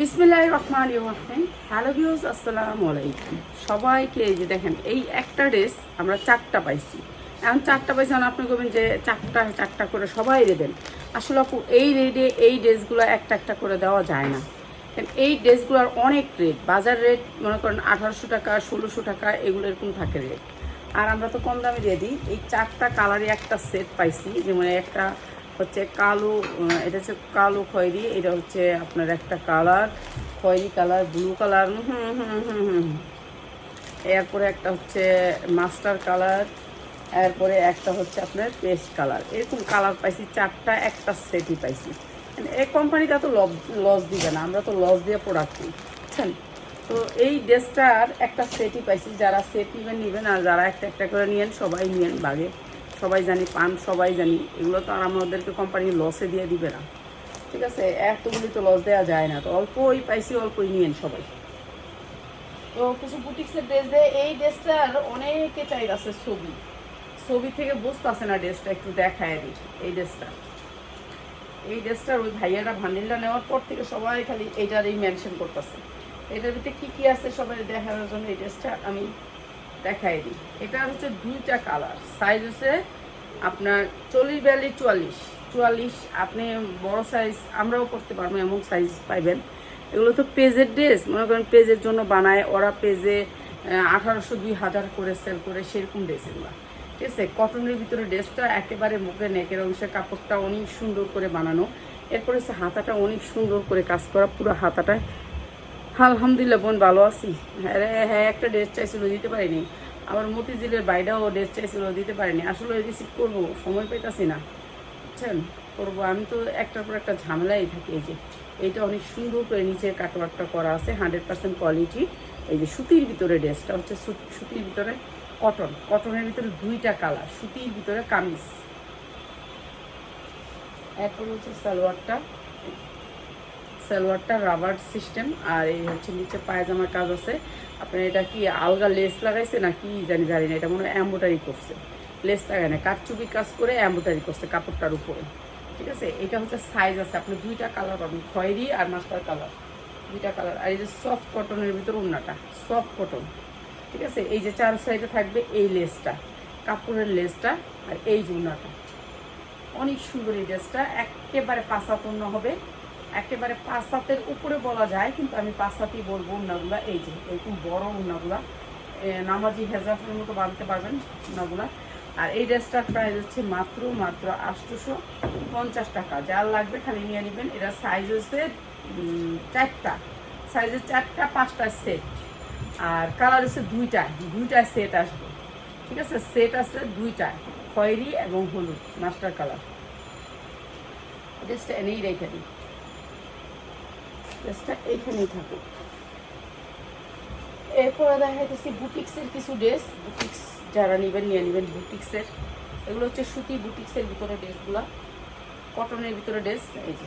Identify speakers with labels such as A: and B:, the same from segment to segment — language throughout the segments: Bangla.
A: বিসমিল্লাহ রহমান রহিম। হ্যালো ভিউজ আসসালামু আলাইকুম। সবাইকে এই যে দেখেন, এই একটা ড্রেস আমরা চারটা পাইছি। এখন চারটা পাইছি এখন আপনি করবেন যে চারটা চারটা করে সবাই দেবেন। আসলে আপু, এই রেটে এই ড্রেসগুলো একটা একটা করে দেওয়া যায় না। এই ড্রেসগুলোর অনেক রেট। বাজার রেট, মনে করেন আঠারোশো টাকা, ষোলোশো টাকা, এগুলো এরকম থাকে রেট। আর আমরা তো কম দামে দিয়ে দিই। এই চারটা কালারই একটা সেট পাইছি, যেমন একটা হচ্ছে কালো এটা হচ্ছে কালো খয়েরি, এটা হচ্ছে আপনার একটা কালার, খয়েরি কালার, ব্লু কালার, হুম হুম হুম হুম এরপরে একটা হচ্ছে মাস্টার কালার, এরপরে একটা হচ্ছে আপনার পেস্ট কালার। এরকম কালার পাইছি, চারটা, একটা সেটই পাইছি। মানে এই কোম্পানিটা তো লস দিবে না, আমরা তো লস দিয়ে প্রোডাক্ট নিই বুঝছেন? তো এই ড্রেসটার একটা সেটই পাইছি, যারা সেট নেবেন নেবেন, আর যারা একটা একটা করে নিয়েন, সবাই নিয়েন বাগে। সবাই জানি, পান সবাই জানি, এগুলো তো আর আমাদেরকে কোম্পানি লসে দিয়ে দিবে না। ঠিক আছে? এতগুলি তো লস দেওয়া যায় না, তো অল্পই পাইছি, অল্পই নিয়েন সবাই। তো কিছু বুটিক্সের ড্রেস দেয়, এই ড্রেসটার অনেকে চাই আছে ছবি। ছবি থেকে বুঝতে আসে না ড্রেসটা একটু দেখায় দিই এই ড্রেসটা এই ড্রেসটার ওই ভাইয়ারা ভান্ডিলটা নেওয়ার পর থেকে সবাই খালি এইটারই মেনশন করতেছে। এটার ভিতরে কী কী আছে সবাই দেখানোর জন্য এই ড্রেসটা আমি দেখাই দিই। এটা হচ্ছে দুইটা কালার। সাইজ হচ্ছে আপনার চল্লিশ বিয়াল্লিশ, চুয়াল্লিশ। চুয়াল্লিশ আপনি বড় সাইজ আমরাও করতে পারব এমন সাইজ পাইবেন। এগুলো তো পেজের ড্রেস মনে করেন পেজের জন্য বানায়, ওরা পেজে আঠারোশো, দুই হাজার করে সেল করে সেরকম ড্রেস এগুলো। ঠিক আছে? কটনের ভিতরে ড্রেসটা একেবারে মুখে নেকের অংশে, কাপড়টা অনেক সুন্দর করে বানানো। এরপরে হচ্ছে হাতাটা অনেক সুন্দর করে কাজ করা, পুরো হাতাটা আলহামদুলিল্লাহ বোন, ভালো আছি। হ্যাঁ হ্যাঁ একটা ড্রেস চাইছিল, দিতে পারিনি। আমার মতিঝিলের বাইরেও ড্রেস চাইছিল, দিতে পারিনি। আসলে রিসিভ করব, সময় পাইতাছি না। বুঝছেন? করব। আমি তো একটার পর একটা ঝামেলাই থাকি, এই যে। এইটা অনেক সুন্দর করে নিচের কাটওয়ার্কটা করা আছে হান্ড্রেড পার্সেন্ট কোয়ালিটি এই যে সুতির ভিতরে ড্রেসটা হচ্ছে সুতির ভিতরে কটন কটনের ভিতরে দুইটা কালার সুতির ভিতরে কামিজ। এরপর হচ্ছে সালোয়ারটা সালোয়ারটা রাবার সিস্টেম আর এই হচ্ছে নিচে পায়জামার কাজ আছে। আপনার এটা কি আলগা লেস লাগাইছে না কি জানি জানি না, এটা মনে হয় এম্বোটারি করছে। লেস লাগায় না, কাঠচুপি কাজ করে এম্বোটারি করছে কাপড়টার উপরে। ঠিক আছে? এটা হচ্ছে সাইজ আছে, আপনি দুইটা কালার পাবেন, খয়েরি আর মাস্টার কালার দুইটা কালার আর এই যে সফট কটনের ভিতর উন্নাটা সফট কটন ঠিক আছে? এই যে চার সাইডে থাকবে এই লেসটা কাপড়ের লেসটা আর এই উন্নাটা। অনেক সুন্দর এই ড্রেসটা একেবারে পাঁচাপূর্ণ হবে। একেবারে পাঁচ হাতের উপরে বলা যায়, কিন্তু আমি পাঁচ হাতেই বলব উন্নাগুলা। এই যে, এরকম বড় উন্নাগুলা। নামাজি হেজাফের মতো বাঁধতে পারবেন উন্নাগুলা। আর এই ড্রেসটার প্রাইস হচ্ছে মাত্র মাত্র আটশোশো পঞ্চাশ টাকা। যার লাগবে খালি নিয়ে নেবেন। এটা সাইজ হচ্ছে চারটা। সাইজের চারটা, পাঁচটা সেট আর কালার হচ্ছে দুইটা। দুইটা সেট আসবে। ঠিক আছে? সেট আছে দুইটা। খয়েরি এবং হলুদ মাস্টার কালার ড্রেসটা এনেই রেখে দিই এইখানেই থাকুক। এরপরে দেখা যাচ্ছে বুটিক্সের কিছু ড্রেস। বুটিক্স যারা নেবেন, নিয়ে নেবেন বুটিক্সের। এগুলো হচ্ছে সুতি বুটিক্সের ভিতরে ড্রেসগুলো। কটনের ভিতরে ড্রেস, এই যে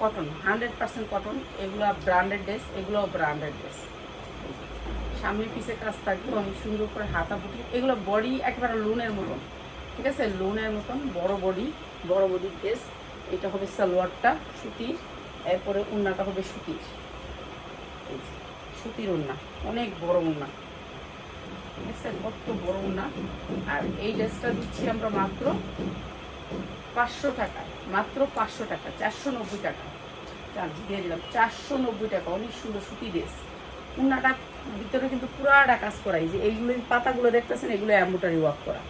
A: কটন, হান্ড্রেড পার্সেন্ট কটন। এগুলো ব্র্যান্ডেড ড্রেস এগুলো ব্র্যান্ডেড ড্রেস। সামনের পিছে কাজ থাকবে, অনেক সুন্দর করে হাতা বুটি। এগুলো বডি একেবারে লোনের মতন, ঠিক আছে? লোনের মতন, বড় বডি, বড় বডির ড্রেস। এটা হবে সালোয়ারটা, সুতির। এরপরে উন্নাটা হবে সুতির। সুতির উন্না, অনেক বড় উন্না। ঠিক কত বড় উন্না। আর এই ড্রেসটা দিচ্ছি আমরা মাত্র পাঁচশো টাকায় মাত্র পাঁচশো টাকা, চারশো নব্বই টাকা। দিয়ে দিলাম, চারশো নব্বই টাকা, অনেক সুন্দর সুতি ড্রেস। উন্নাটা ভিতরে কিন্তু পুরাটা কাজ করা, এই যে এইগুলো পাতাগুলো দেখতেছেন, এগুলো অ্যাম্বোটারি ওয়ার্ক করা।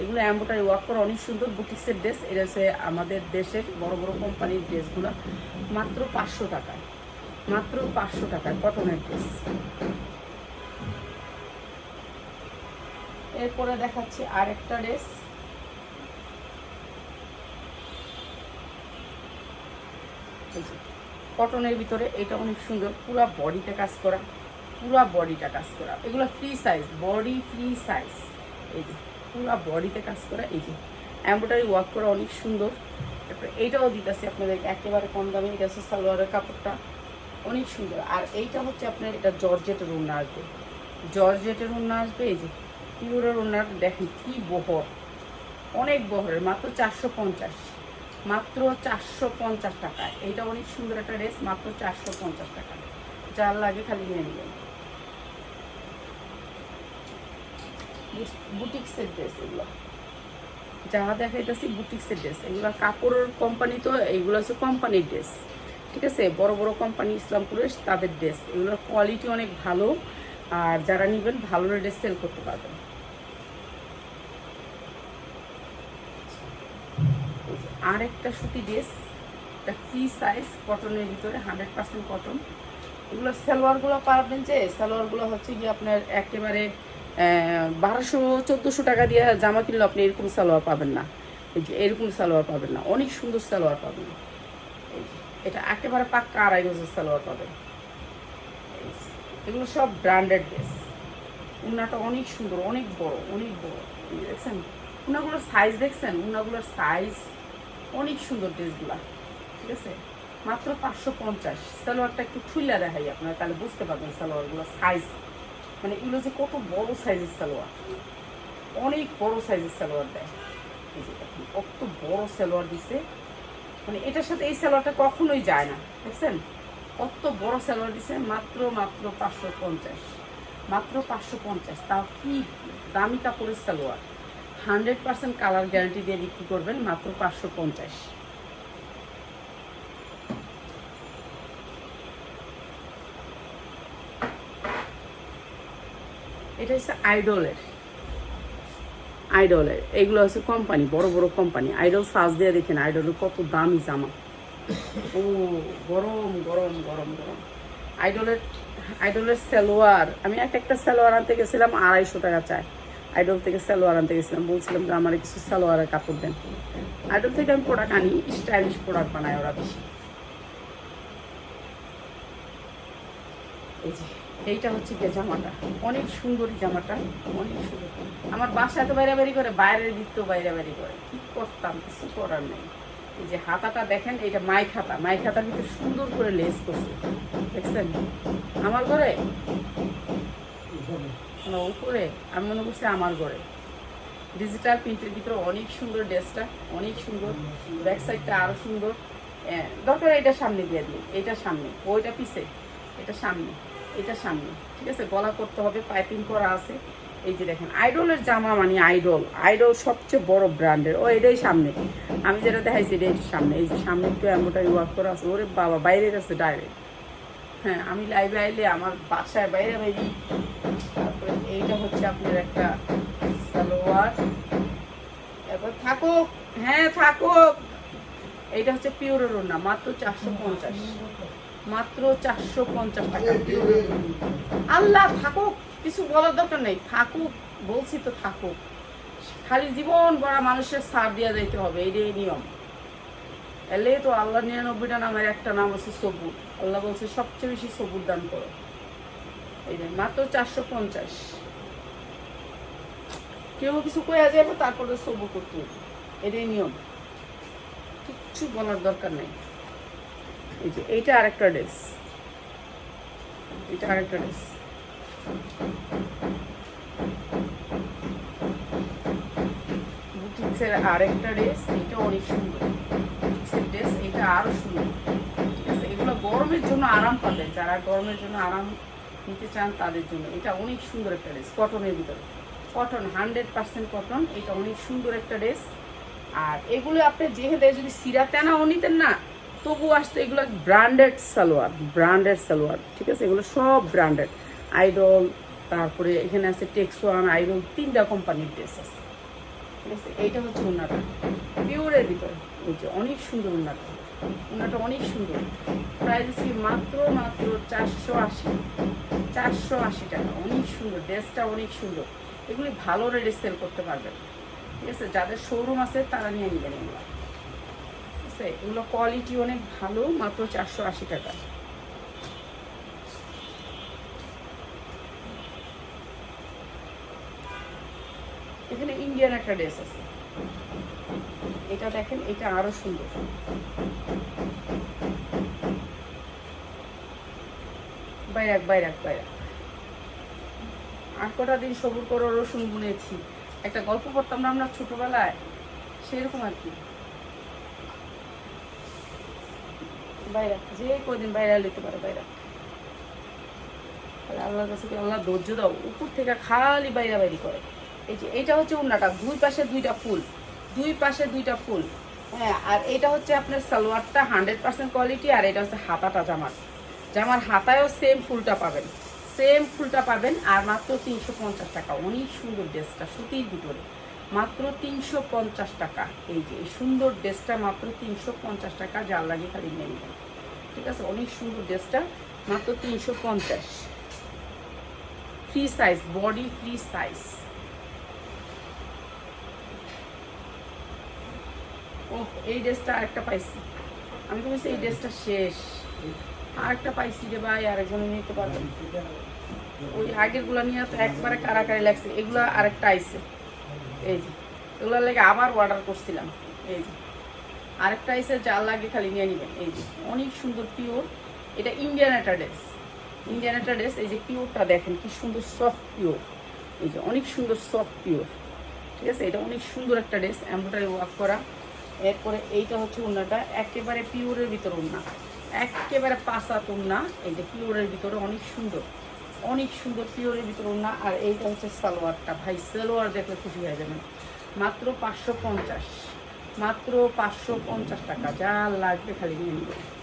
A: এগুলো অ্যাম্বোটারি ওয়ার্ক করা অনেক সুন্দর বুটিক্সের ড্রেস। এটা হচ্ছে আমাদের দেশের বড় বড় কোম্পানির ড্রেসগুলো। মাত্র পাঁচশো টাকায়। মাত্র পাঁচশো টাকায় কটনের ড্রেস। এরপরে দেখাচ্ছি আরেকটা ড্রেস। কটনের ভিতরে এটা অনেক সুন্দর। পুরো বডিতে কাজ করা। পুরো বডিটা কাজ করা। এগুলো free size body free size এই যে পুরো বডিতে কাজ করা এই যে এম্ব্রয়ডারি ওয়ার্ক করা অনেক সুন্দর। তারপরে এইটাও দিতেছি আপনাদেরকে, একেবারে কম দামে হচ্ছে সালোয়ারের কাপড়টা। অনেক সুন্দর। আর এইটা হচ্ছে আপনার এটা জর্জেটের উন্না আসবে। জর্জেটের উন্না আসবে, এই যে পিওরের উন্নার দেখেন কি বহর। অনেক বহরের, মাত্র চারশো পঞ্চাশ। মাত্র চারশো পঞ্চাশ টাকা। এইটা অনেক সুন্দর একটা ড্রেস মাত্র চারশো পঞ্চাশ টাকা। যার লাগে খালি নিয়ে নেবেন। বুটিক্সের ড্রেস এগুলো। যারা দেখাইতেছি বুটিক্সের ড্রেস এগুলো কাপড়ের কোম্পানি তো এইগুলো হচ্ছে কোম্পানির ড্রেস ঠিক আছে? বড় বড় কোম্পানি ইসলামপুরের তাদের ড্রেস এগুলোর কোয়ালিটি অনেক ভালো। আর যারা নেবেন, ভালো ড্রেস সেল করতে পারবেন। আর একটা সুতি ড্রেস একটা ফ্রি সাইজ কটনের ভিতরে হান্ড্রেড পার্সেন্ট কটন এগুলো সালোয়ারগুলো পাবেন যে? সালোয়ারগুলো হচ্ছে কি আপনার একেবারে বারোশো, চোদ্দোশো টাকা দিয়ে জামা কিনলে আপনি এরকম সালোয়ার পাবেন না। এই যে, এরকম সালোয়ার পাবেন না। অনেক সুন্দর সালোয়ার পাবেন। এটা একেবারে পাক্কা আড়াই গজের সালোয়ার পাবেন। এগুলো সব ব্র্যান্ডেড ড্রেস উনাটা অনেক সুন্দর, অনেক বড় অনেক বড়। দেখছেন? উনাগুলোর সাইজ দেখছেন? উনাগুলোর সাইজ অনেক সুন্দর ড্রেসগুলা ঠিক আছে? মাত্র পাঁচশো পঞ্চাশ। সালোয়ারটা একটু খুলে দেখাই আপনারা, তাহলে বুঝতে পারবেন সালোয়ারগুলোর সাইজ মানে এগুলো যে কত বড় সাইজের সালোয়ার? অনেক বড় সাইজের সালোয়ার দেয়। কত বড় সালোয়ার দিছে। মানে এটার সাথে এই সালোয়ারটা কখনোই যায় না, দেখছেন? কত বড় সালোয়ার দিছে, মাত্র মাত্র পাঁচশো পঞ্চাশ। মাত্র পাঁচশো পঞ্চাশ, তাও কি দামি কাপড়ের salwar? Hundred percent colour guarantee দিয়ে বিক্রি করবেন মাত্র পাঁচশো পঞ্চাশ। এটা হচ্ছে আইডলের আইডলের এগুলো হচ্ছে কোম্পানি বড় বড় কোম্পানি আইডল সাজ দিয়ে দেখেন আইডলের কত দামি জামা। ও, গরম গরম গরম গরম। আইডলের আইডলের সালোয়ার। আমি এক একটা সালোয়ার আনতে গেছিলাম, আড়াইশো টাকা চাই। আইডল থেকে সালোয়ার আনতে গেছিলাম, বলছিলাম যে আমার কিছু সালোয়ারের কাপড় দেন। আইডল থেকে আমি প্রোডাক্ট আনি স্টাইলিশ প্রোডাক্ট বানায় ওরা বেশি। এইটা হচ্ছে গিয়ে জামাটা। অনেক সুন্দর জামাটা অনেক সুন্দর। আমার বাসায় তো বাইরে বাড়ি করে বাইরের ভিত্তেও বাইরে বাড়ি করে। কি করতাম কিছু করার নেই। এই যে হাতাটা দেখেন এটা মাই খাতা। মাই খাতার ভিতরে সুন্দর করে লেস করছে। দেখছেন? আমার ঘরে? উপরে? আমি মনে করছি আমার ঘরে। ডিজিটাল প্রিন্টের ভিতরে অনেক সুন্দর ড্রেসটা অনেক সুন্দর। ব্যাক সাইডটা আরও সুন্দর। আহ, দরকার এটা সামনে দিয়ে দিই। এটা সামনে। ওইটা পিছে। এটা সামনে। এটা সামনে, ঠিক আছে? গলা করতে হবে, পাইপিং করা আছে। এই যে দেখেন, আইডলের জামা মানে আইডল। আইডল সবচেয়ে বড় ব্র্যান্ডের। ও, এটাই সামনে। আমি যেটা দেখাইছি, এটাই সামনে। এই যে সামনে একটু এম্বোটারি ওয়ার্ক করা আছে। ওরে বাবা, বাইরে গেছে ডাইরেক্ট হ্যাঁ আমি লাইভে আইলে আমার বাসায় বাইরে বাইরে। তারপরে এইটা হচ্ছে আপনার একটা সালোয়ার। এবার থাকুক। হ্যাঁ থাকুক। এইটা হচ্ছে পিওরের ওড়না, মাত্র চারশো পঞ্চাশ। মাত্র চারশো পঞ্চাশ টাকা। আল্লাহ থাকুক, কিছু বলার দরকার নেই। থাকুক, বলছি তো থাকুক। খালি জীবন গড়া মানুষের সার দিয়ে যাইতে হবে এইটাই নিয়ম। এলে তো আল্লাহ নিরানব্বইটা নামের একটা নাম আছে সবুর। আল্লাহ বলছে, সবচেয়ে বেশি সবুর দান করো। এই মাত্র চারশো পঞ্চাশ। কেউ কিছু কয়া যাবে তারপরে সবুর করতে এটাই নিয়ম। কিচ্ছু বলার দরকার নেই। এই যে, এইটা আরেকটা ড্রেস। এটা আরেকটা ড্রেস। বুটিক্সের আরেকটা ড্রেস এটা অনেক সুন্দর। ড্রেস এটা আরও সুন্দর। এগুলো গরমের জন্য আরাম পাবে। যারা গরমের জন্য আরাম নিতে চান, তাদের জন্য। এটা অনেক সুন্দর একটা ড্রেস, কটনের ভিতরে। কটন, হান্ড্রেড পার্সেন্ট কটন, এটা অনেক সুন্দর একটা ড্রেস। আর এগুলো আপনি যেহেতু যদি সিরা তেনাও নিতেন না তবু আসতো এগুলো ব্র্যান্ডেড সালোয়ার ব্র্যান্ডেড সালোয়ার, ঠিক আছে? এগুলো সব ব্র্যান্ডেড আইডল তারপরে এখানে আছে টেক্সওয়ান আইডল তিনটা কোম্পানির ড্রেস আছে। ঠিক আছে? এইটা হচ্ছে উন্নাটা পিওরের ভিতরে। ওই যে অনেক সুন্দর উন্নাটা উন্নাটা অনেক সুন্দর। প্রাইস কি মাত্র মাত্র চারশো আশি। চারশো আশি টাকা। অনেক সুন্দর। ড্রেসটা অনেক সুন্দর। এগুলি ভালো রেটে সেল করতে পারবেন। ঠিক আছে? যাদের শোরুম আছে, তারা নিয়ে নেবেন এগুলো। আছে, এগুলো কোয়ালিটি অনেক ভালো, মাত্র চারশো আশি টাকা। এখানে ইন্ডিয়ান একটা ড্রেস আছে। এটা দেখেন, এটা আরও সুন্দর। বাইরাক বাইরাক বাইরাক। আর কটা দিন সবুর করে রসুন বুনেছি। একটা গল্প করতাম না আমরা ছোটবেলায়, সেরকম আর কি। বাইরে যে কদিন বাইরে লিখতে পারে বাইরে। তাহলে আল্লাহর কাছে আল্লাহ ধৈর্য দাও, উপর থেকে খালি বাইরে বাইরে করে। এই যে এটা হচ্ছে উন্নাটা, দুই পাশে দুইটা ফুল, দুই পাশে দুইটা ফুল। হ্যাঁ আর এটা হচ্ছে আপনার সালোয়ারটা হান্ড্রেড পার্সেন্ট কোয়ালিটি আর এটা হচ্ছে হাতাটা জামার। জামার হাতায়ও সেম ফুলটা পাবেন। সেম ফুলটা পাবেন, আর মাত্র তিনশো পঞ্চাশ টাকা। অনেক সুন্দর ড্রেসটা সুতির ভিতরে। মাত্র তিনশো পঞ্চাশ টাকা। এই যে, এই সুন্দর ড্রেসটা মাত্র তিনশো পঞ্চাশ টাকা, যার লাগে খালি নেবেন ঠিক আছে, অনেক সুন্দর ড্রেসটা, মাত্র তিনশো পঞ্চাশ। Free size body free size ও এই ড্রেসটা আরেকটা পাইছি। আমি তো বলছি এই ড্রেসটা শেষ। আরেকটা পাইছি যে ভাই, আরেকজন নিতে পারবেন ওই আগেরগুলো নিয়ে তো একবারে কারাকারি লাগছে, এগুলো আরেকটা আইছে। এই যে, এগুলোর লাগে আবার অর্ডার করছিলাম। এই যে, আরেকটা আইসে যার লাগে খালি নিয়ে নেবেন। এই যে, অনেক সুন্দর পিওর এটা ইন্ডিয়ান একটা ড্রেস ইন্ডিয়ান একটা ড্রেস এই যে পিওরটা দেখেন, কি সুন্দর সফট পিওর এই যে, অনেক সুন্দর সফট পিওর ঠিক আছে? এটা অনেক সুন্দর একটা ড্রেস এমব্রয়ডারি ওয়ার্ক করা। এরপরে এইটা হচ্ছে উন্নাটা একেবারে পিওরের ভিতর উন্না একেবারে পাসাত উন্না এই যে পিওরের ভিতরে অনেক সুন্দর। অনেক সুন্দর পিওরের ভিতরে ওনা আর এইটা হচ্ছে সালোয়ারটা। ভাই, সালোয়ার দেখলে খুশি হয়ে যাবেন। মাত্র পাঁচশো পঞ্চাশ। মাত্র পাঁচশো পঞ্চাশ টাকা। যা লাগবে খালি নিয়ে নেবেন।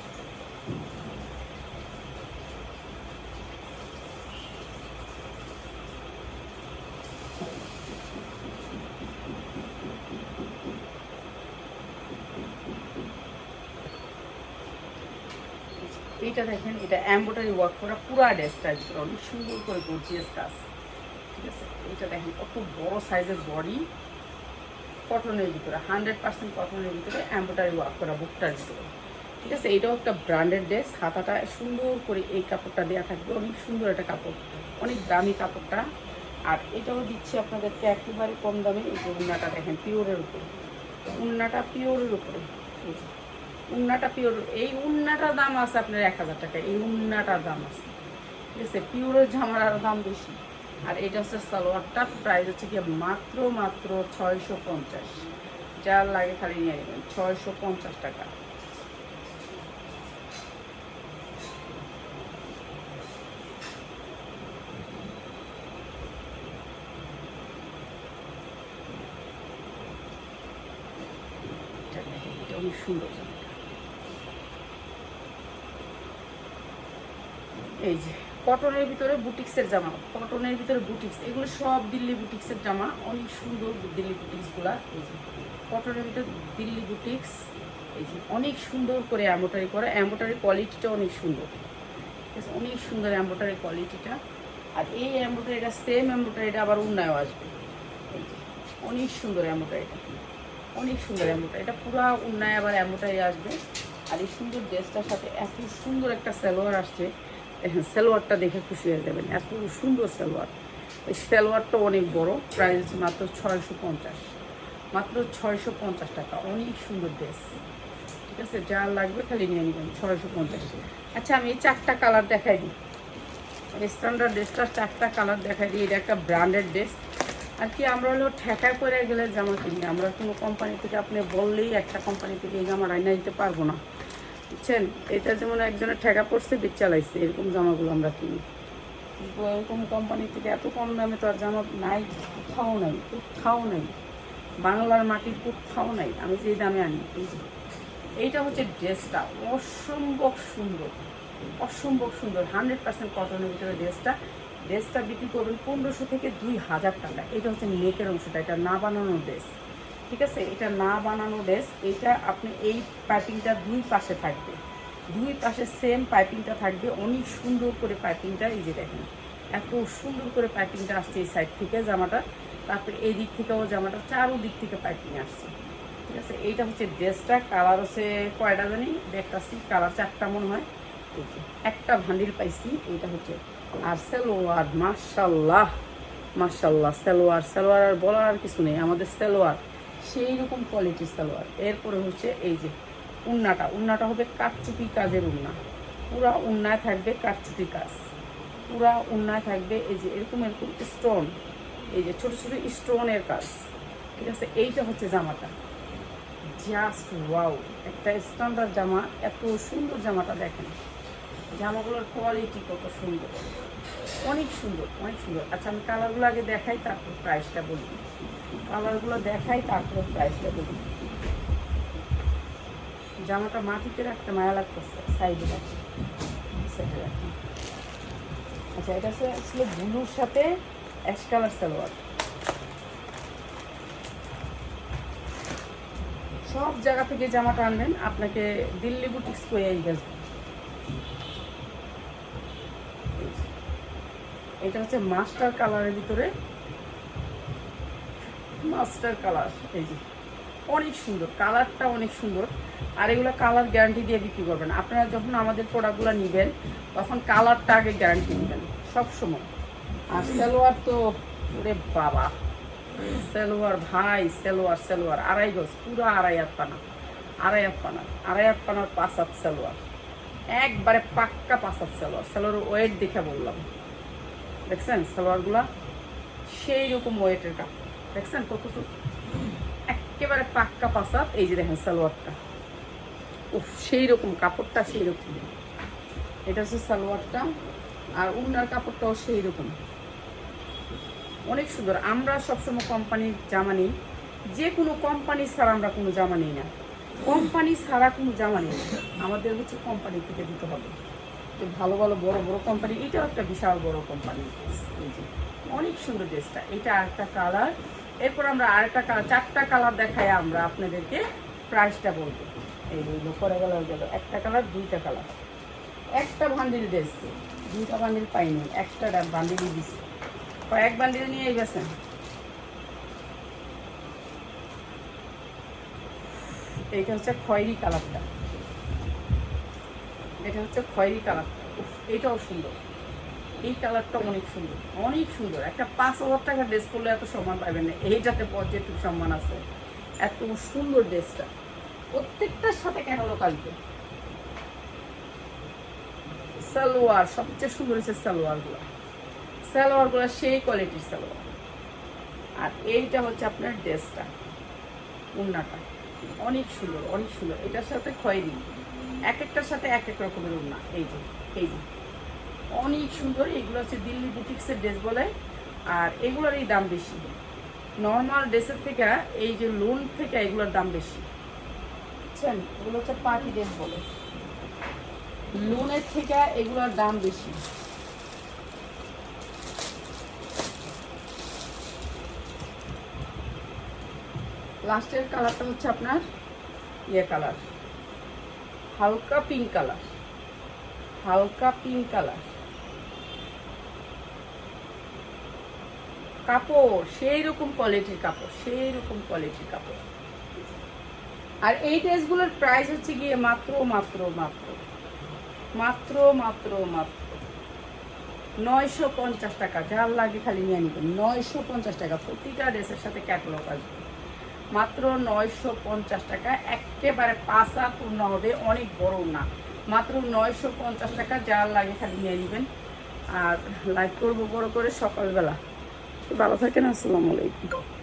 A: এইটা দেখেন, এটা এম্ব্রয়ডারি ওয়ার্ক করা পুরা ড্রেসটা অনেক সুন্দর করে গর্জিয়াস কাজ। ঠিক আছে? এইটা দেখেন কত বড় সাইজের বডি কটনের ভিতরে হান্ড্রেড পার্সেন্ট কটনের ভিতরে এম্ব্রয়ডারি ওয়ার্ক করা বুকটার ভিতরে। ঠিক আছে? এটাও একটা ব্র্যান্ডেড ড্রেস হাতাটা সুন্দর করে এই কাপড়টা দেওয়া থাকবে। অনেক সুন্দর একটা কাপড়। অনেক দামি কাপড়টা। আর এটাও দিচ্ছি আপনাদেরকে একেবারে কম দামে। এই যে উন্নাটা দেখেন, পিওরের উপরে। উন্নাটা পিওরের উপরে। উন্নাটা পিওর এই উন্নাটার দাম আছে আপনার এক হাজার টাকা, এই উন্নাটার দাম আছে। ঠিক আছে পিওরের জামার দাম বেশি। আর এটা হচ্ছে সালোয়ারটা প্রাইস হচ্ছে কি মাত্র মাত্র ছয়শো পঞ্চাশ। যার লাগে খালি নিয়ে নেবেন, ছয়শো পঞ্চাশ টাকা। সুন্দর জামাটা। এই যে কটনের ভিতরে বুটিক্সের জামা কটনের ভিতরে বুটিক্স এগুলো সব দিল্লি বুটিক্সের জামা অনেক সুন্দর দিল্লি বুটিক্সগুলা এই যে কটনের ভিতরে দিল্লি বুটিক্স এই যে, অনেক সুন্দর করে অ্যাম্বোটারি করা অ্যাম্বোটারি কোয়ালিটিটা অনেক সুন্দর। অনেক সুন্দর অ্যাম্বোটারি কোয়ালিটিটা আর এই অ্যাম্বোটারিটা সেম অ্যাম্বোটারিটা আবার উন্নয়ও আসবে। অনেক সুন্দর অ্যাম্বোটারিটা অনেক সুন্দর অ্যাম্বোটারি এটা পুরো উন্নয় আবার অ্যাম্বোটারি আসবে। আর এই সুন্দর ড্রেসটার সাথে এত সুন্দর একটা সালোয়ার আসছে। সালোয়ারটা দেখে খুশি হয়ে যাবেন। এত সুন্দর সালোয়ার। ওই সালোয়ারটা অনেক বড়। প্রাইস মাত্র ছয়শো পঞ্চাশ। মাত্র ছয়শো পঞ্চাশ টাকা। অনেক সুন্দর ড্রেস। ঠিক আছে? যা লাগবে খালি নিয়ে নেবেন, ছয়শো পঞ্চাশ আচ্ছা আমি এই চারটা কালার দেখাই দিই। স্ট্যান্ডার্ড ড্রেসটা চারটা কালার দেখাই দিই। এটা একটা ব্র্যান্ডেড ড্রেস আর কি, আমরা হলো ঠেকা করে গেলে জামা কিনি। আমরা কোনো কোম্পানি থেকে আপনি বললেই একটা কোম্পানি থেকে এই জামা রান্না দিতে পারব না। বুঝছেন? এটা যেমন একজনের ঠেকা পড়ছে বিচ চালাইছে, এরকম জামাগুলো আমরা কিনি। এরকম কোম্পানি থেকে এত কম দামে তো আর জামা নাই, কোথাও নাই কোথাও নাই। বাংলার মাটির কোথাও নাই, আমি যে দামে আনি এইটা হচ্ছে ড্রেসটা, অসম্ভব সুন্দর অসম্ভব সুন্দর। হান্ড্রেড পার্সেন্ট কটনের ভিতরে ড্রেসটা। ড্রেসটা বিক্রি করবেন পনেরোশো থেকে দুই হাজার টাকা। এটা হচ্ছে নেকের অংশটা, এটা না বানানো ড্রেস। ঠিক আছে? এটা না বানানো ড্রেস এটা আপনি এই পাইপিংটা দুই পাশে থাকবে। দুই পাশে সেম পাইপিংটা থাকবে। অনেক সুন্দর করে পাইপিংটা এই যে দেখেন, এত সুন্দর করে পাইপিংটা আসছে এই সাইড থেকে জামাটা। তারপরে এই দিক থেকেও জামাটা চারো দিক থেকে পাইপিং আসছে। ঠিক আছে? এইটা হচ্ছে ড্রেসটা কালার হচ্ছে কয়টা জানি? দেখতেছি কালার চারটা মনে হয়। একটা ভান্ডিল পাইছি, এইটা হচ্ছে আর সালোয়ার মার্শাল্লাহ মার্শাল্লাহ সালোয়ার। সালোয়ার আর বলার কিছু নেই, আমাদের সালোয়ার। সেই রকম কোয়ালিটির সালোয়ার। এরপরে হচ্ছে এই যে উন্নাটা। উন্নাটা হবে কাঠচুপি কাজের উন্না। পুরা উন্নায় থাকবে কাঠচুপি কাজ। পুরা উন্নায় থাকবে এই যে এরকম এরকম স্টোন এই যে ছোট ছোট স্টোনের কাজ। ঠিক আছে? এইটা হচ্ছে জামাটা। জাস্ট ওয়াও একটা স্ট্যান্ডার্ড জামা। এত সুন্দর জামাটা দেখেন। জামাগুলোর কোয়ালিটি কত সুন্দর। অনেক সুন্দর অনেক সুন্দর। আচ্ছা আমি কালারগুলো আগে দেখাই, তারপর প্রাইসটা বলি। কালারগুলো দেখাই, তারপর প্রাইসটা বলি। জামাটা মাটিতে রাখতে মায়া লাগতেছে সাইডে রাখি সাইডে রাখি আচ্ছা এটা আসলে ব্লুর সাথে অ্যাশ কালার সালোয়ার। সব জায়গা থেকে জামাটা আনবেন, আপনাকে দিল্লি বুটিক্স করে গেছে এটা হচ্ছে মাস্টার কালারের ভিতরে। মাস্টার কালার, এই যে। অনেক সুন্দর, কালারটা অনেক সুন্দর। আর এগুলো কালার গ্যারান্টি দিয়ে বিক্রি করবেন। আপনারা যখন আমাদের প্রোডাক্টগুলো নেবেন, তখন কালারটা আগে গ্যারান্টি নেবেন সবসময় আর সালোয়ার তো, ওরে বাবা। সালোয়ার ভাই, সালোয়ার সালোয়ার, আড়াই গজ, পুরো আড়াই হাত পানা। আড়াই হাত পানা, আড়াই হাত পানার পাঁচ হাত সালোয়ার। একবারে পাক্কা পাঁচ হাত সালোয়ার। সালোয়ার ওয়েট দেখে বললাম। দেখছেন? সালোয়ারগুলা সেই রকম ওয়েটের কাপড়। দেখছেন? কত একেবারে পাক্কা পাসাত এই যে দেখেন সালোয়ারটা। ও সেই রকম কাপড়টা সেই রকম এটা হচ্ছে সালোয়ারটা, আর উন্নার কাপড়টাও সেই রকম অনেক সুন্দর। আমরা সবসময় কোম্পানির জামা নিই। যে কোনো কোম্পানি ছাড়া আমরা কোনো জামা নিই না। কোম্পানি ছাড়া কোনো জামা নেই। আমাদের হচ্ছে কোম্পানি থেকে দিতে হবে। ভালো ভালো বড় বড় কোম্পানি এটাও একটা বিশাল বড় কোম্পানি এই যে, অনেক সুন্দর ড্রেসটা এটা আরেকটা কালার এরপর আমরা আরেকটা কালার চারটা কালার দেখাই আমরা আপনাদেরকে। প্রাইসটা বলব। এই হইল পরে গেল গেল। একটা কালার দুইটা কালার একটা বান্ডিল ড্রেস দুইটা বান্ডিল পাইনি, একটা বান্ডিলই দিছি। কয়েক বান্ডিল নিয়ে গেছেন এইটা হচ্ছে খয়েরি কালারটা। এটা হচ্ছে খয়েরি কালারটা উফ, এইটাও সুন্দর। এই কালারটা অনেক সুন্দর অনেক সুন্দর। একটা পাঁচ হাজার টাকা ড্রেস করলে এত সম্মান পাবেন না। এইটাতে পর্যটক সম্মান আছে। এত সুন্দর ড্রেসটা প্রত্যেকটার সাথে কেন কালকে সালোয়ার সবচেয়ে সুন্দর হচ্ছে সালোয়ারগুলো। সালোয়ারগুলো সেই কোয়ালিটির সালোয়ার। আর এইটা হচ্ছে আপনার ড্রেসটা উন্নাটা অনেক সুন্দর অনেক সুন্দর। এটার সাথে খয়েরি। এক একটার সাথে এক এক রকমের উন্না এই যে এই যে। অনেক সুন্দর এগুলো হচ্ছে দিল্লি বুটিক্সের ড্রেস বলে। আর এগুলোর এই দাম বেশি। নর্মাল ড্রেসের থেকে এই যে লোন থেকে এগুলোর দাম বেশি। বুঝছেন? এগুলো হচ্ছে পার্টি ড্রেস বলে। লোনের থেকে এগুলোর দাম বেশি। লাস্টের কালারটা হচ্ছে আপনার ইয়ে কালার। হালকা পিঙ্ক কালার হালকা পিঙ্ক কালার কাপড় সেই রকম কোয়ালিটির কাপড় সেই রকম কোয়ালিটির কাপড়। আর এই ড্রেসগুলোর প্রাইস হচ্ছে গিয়ে মাত্র মাত্র মাত্র মাত্র মাত্র মাত্র। নয়শো পঞ্চাশ টাকা, যার লাগে খালি নিয়ে নিবেন। নয়শো পঞ্চাশ টাকা প্রতিটা ড্রেসের সাথে ক্যাটলগ আসবে। মাত্র নয়শো পঞ্চাশ টাকা। একেবারে পাশা পূর্ণ হবে, অনেক বড় না। মাত্র নয়শো পঞ্চাশ টাকা, যা লাগে খালি নিয়ে নেবেন। আর লাইক করব বড় করে সকালবেলা। ভালো থাকেন, আসসালামু আলাইকুম।